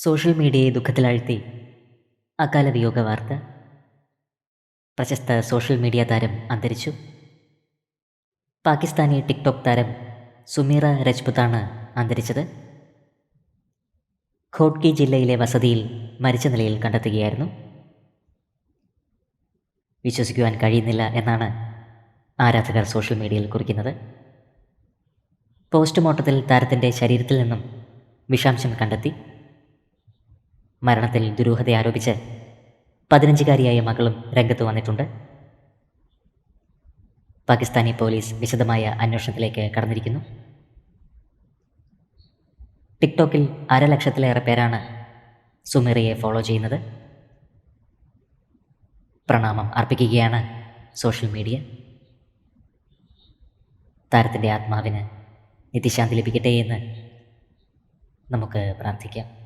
Social മീഡിയയെ ദുഃഖത്തിലാഴ്ത്തി. അകാല വിയോഗ വാർത്ത പ്രശസ്ത സോഷ്യൽ മീഡിയ താരം അന്തരിച്ചു. പാകിസ്ഥാനി ടിക്ടോക്ക് താരം സുമീറ രജ്പുത്താണ് അന്തരിച്ചത്. ഖോട്ട്കി ജില്ലയിലെ വസതിയിൽ മരിച്ച നിലയിൽ കണ്ടെത്തുകയായിരുന്നു. വിശ്വസിക്കുവാൻ കഴിയുന്നില്ല എന്നാണ് ആരാധകർ സോഷ്യൽ മീഡിയയിൽ കുറിക്കുന്നത്. പോസ്റ്റ്മോർട്ടത്തിൽ താരത്തിന്റെ ശരീരത്തിൽ നിന്നും വിഷാംശം കണ്ടെത്തി. മരണത്തിൽ ദുരൂഹത ആരോപിച്ച് പതിനഞ്ചുകാരിയായ മകളും രംഗത്ത് വന്നിട്ടുണ്ട്. പാകിസ്ഥാനി പോലീസ് വിശദമായ അന്വേഷണത്തിലേക്ക് കടന്നിരിക്കുന്നു. ടിക്ടോക്കിൽ അരലക്ഷത്തിലേറെ പേരാണ് സുമേറിയെ ഫോളോ ചെയ്യുന്നത്. പ്രണാമം അർപ്പിക്കുകയാണ് സോഷ്യൽ മീഡിയ. താരത്തിന്റെ ആത്മാവിന് നിത്യശാന്തി ലഭിക്കട്ടെ എന്ന് നമുക്ക് പ്രാർത്ഥിക്കാം.